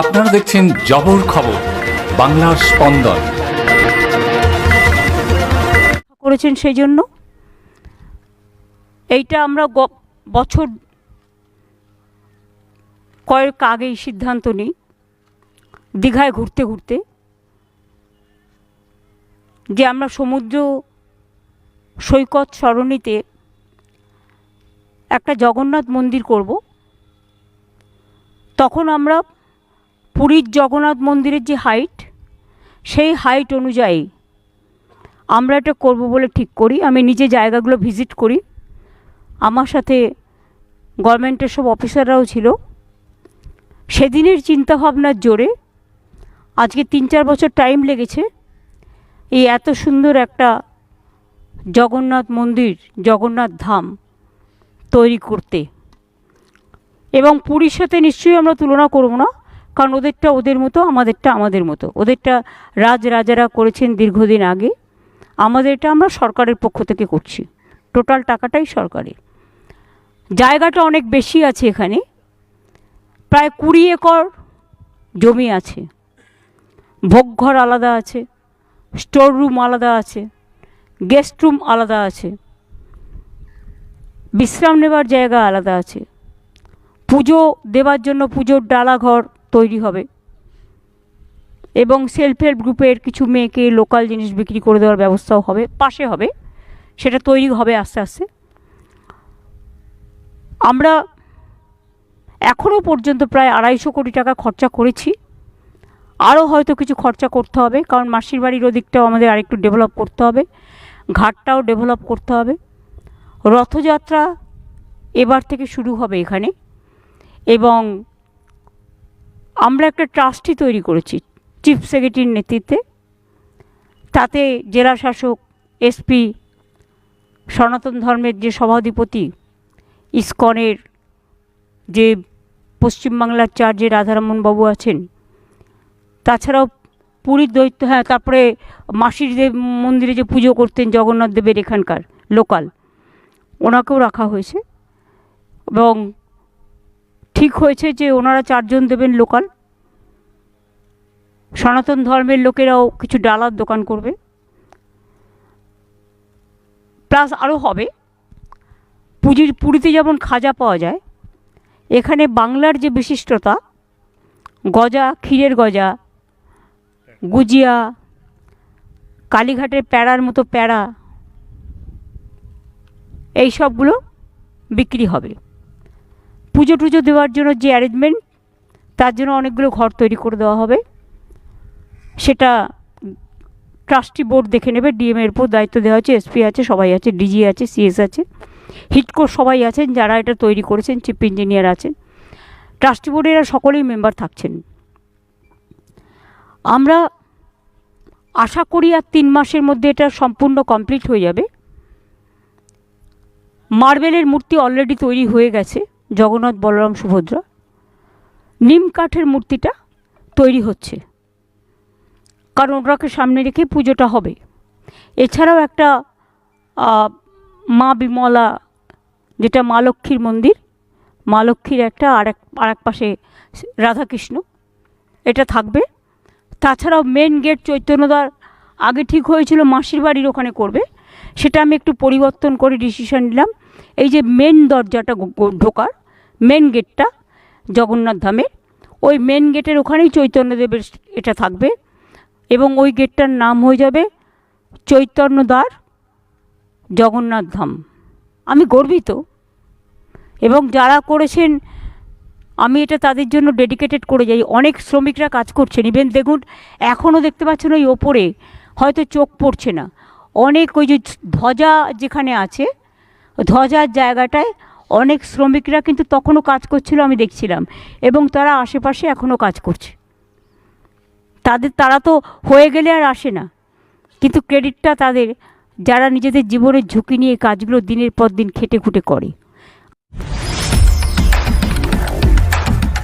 আপনারা দেখছেন জবর খবর, বাংলার স্পন্দন। করেছেন সেই জন্য? এইটা আমরা বছর কয়েক আগেই সিদ্ধান্ত নিই, দীঘায় ঘুরতে ঘুরতে, যে আমরা সমুদ্র সৈকত সরণিতে একটা জগন্নাথ মন্দির করব, তখন আমরা পুরীর জগন্নাথ মন্দিরের যে হাইট সেই হাইট অনুযায়ী আমরা এটা করব বলে ঠিক করি। আমি নিজে জায়গাগুলো ভিজিট করি। আমার সাথে গভর্নমেন্টের সব অফিসাররাও ছিল। সেদিনের চিন্তাভাবনার জোরে আজকে তিন চার বছর টাইম লেগেছে। এই এত সুন্দর একটা জগন্নাথ মন্দির, জগন্নাথ ধাম তৈরি করতে। এবং পুরীর সাথে নিশ্চয়ই আমরা তুলনা করব না। কারণ ওদেরটা ওদের মতো, আমাদেরটা আমাদের মতো। ওদেরটা রাজ রাজারা করেছেন দীর্ঘদিন আগে। আমাদের এটা আমরা সরকারের পক্ষ থেকে করছি। টোটাল টাকাটাই সরকারের। জায়গাটা অনেক বেশি আছে এখানে। প্রায় কুড়ি একর জমি আছে। ভোগঘর আলাদা আছে। স্টোর রুম আলাদা আছে। গেস্ট রুম আলাদা আছে। বিশ্রাম নেবার জায়গা আলাদা আছে। পুজো দেবার জন্য পুজোর ডালাঘর তৈরি হবে। এবং সেলফ হেল্প গ্রুপের কিছু মেয়েকে লোকাল জিনিস বিক্রি করে দেওয়ার ব্যবস্থাও হবে, পাশে হবে। সেটা তৈরি হবে আস্তে আস্তে। আমরা এখনও পর্যন্ত প্রায় আড়াইশো কোটি টাকা খরচা করেছি। আরও হয়তো কিছু খরচা করতে হবে, কারণ মাসির বাড়ির ওদিকটাও আমাদের আরেকটু ডেভেলপ করতে হবে, ঘাটটাও ডেভেলপ করতে হবে। রথযাত্রা এবার থেকে শুরু হবে এখানে। এবং আমরা একটা ট্রাস্টি তৈরি করেছি চিফ সেক্রেটারির নেতৃত্বে। তাতে জেলা শাসক, এসপি, সনাতন ধর্মের যে সভাধিপতি, ইসকনের যে পশ্চিমবাংলার চার যে রাধারমন বাবু আছেন, তাছাড়াও পুরীর দৈত্য হ্যাঁ তারপরে মাসির দেব মন্দিরে যে পুজো করতেন জগন্নাথ দেবের এখানকার লোকাল, ওনাকেও রাখা হয়েছে এবং ঠিক হয়েছে যে ওনারা চারজন দেবেন লোকাল? সনাতন ধর্মের লোকেরাও কিছু ডালার দোকান করবে। প্লাস আরও হবে, পুজীর পুরীতে যেমন খাজা পাওয়া যায়, এখানে বাংলার যে বিশিষ্টতা, গজা, ক্ষীরের গজা, গুজিয়া, কালীঘাটের প্যাড়ার মতো প্যাড়া এই সবগুলো বিক্রি হবে। পুজো টুজো দেওয়ার জন্য যে অ্যারেঞ্জমেন্ট তার জন্য অনেকগুলো ঘর তৈরি করে দেওয়া হবে। সেটা ট্রাস্টি বোর্ড দেখে নেবে ডিএমের উপর দায়িত্ব দেওয়া আছে এসপি আছে, সবাই আছে ডিজি আছে সিএস আছে হিটকোর সবাই আছেন, যারা এটা তৈরি করেছেন চিফ ইঞ্জিনিয়ার আছেন। ট্রাস্টি বোর্ডের এরা সকলেই মেম্বার থাকছেন। আমরা আশা করি আর তিন মাসের মধ্যে এটা সম্পূর্ণ কমপ্লিট হয়ে যাবে। মার্বেলের মূর্তি অলরেডি তৈরি হয়ে গেছে। জগন্নাথ বলরাম সুভদ্রা। নিম কাঠের মূর্তিটা তৈরি হচ্ছে। কারণ ওটাকে সামনে রেখে পুজোটা হবে। এছাড়াও একটা মা বিমলা, যেটা মা লক্ষ্মীর মন্দির, মা লক্ষ্মীর একটা আর এক আর এক পাশে রাধাকৃষ্ণ। এটা থাকবে। তাছাড়াও মেন গেট চৈতন্যদার আগে ঠিক হয়েছিল, মাসির বাড়ির ওখানে করবে। সেটা আমি একটু পরিবর্তন করে ডিসিশন নিলাম। এই যে মেন দরজাটা ঢোকার মেন গেটটা জগন্নাথ ধামে ওই মেন গেটের ওখানেই চৈতন্যদেবের এটা থাকবে এবং ওই গেটটার নাম হয়ে যাবে চৈতন্যদ্বার জগন্নাথ ধাম। আমি গর্বিত। এবং যারা করেছেন, আমি এটা তাদের জন্য ডেডিকেটেড করে যাই। অনেক শ্রমিকরা কাজ করছেন। ইভেন দেখুন, এখনও দেখতে পাচ্ছেন ওই ওপরে হয়তো চোখ পড়ছে না। অনেক ওই যে ধ্বজা যেখানে আছে, ধ্বজার জায়গাটায় অনেক শ্রমিকরা কিন্তু তখনও কাজ করছিল, আমি দেখছিলাম। এবং তারা আশেপাশে এখনও কাজ করছে। তাদের, তারা তো হয়ে গেলে আর আসে না। কিন্তু ক্রেডিটটা তাদের, যারা নিজেদের জীবনের ঝুঁকি নিয়ে কাজগুলো দিনের পর দিন খেটে খুঁটে করে।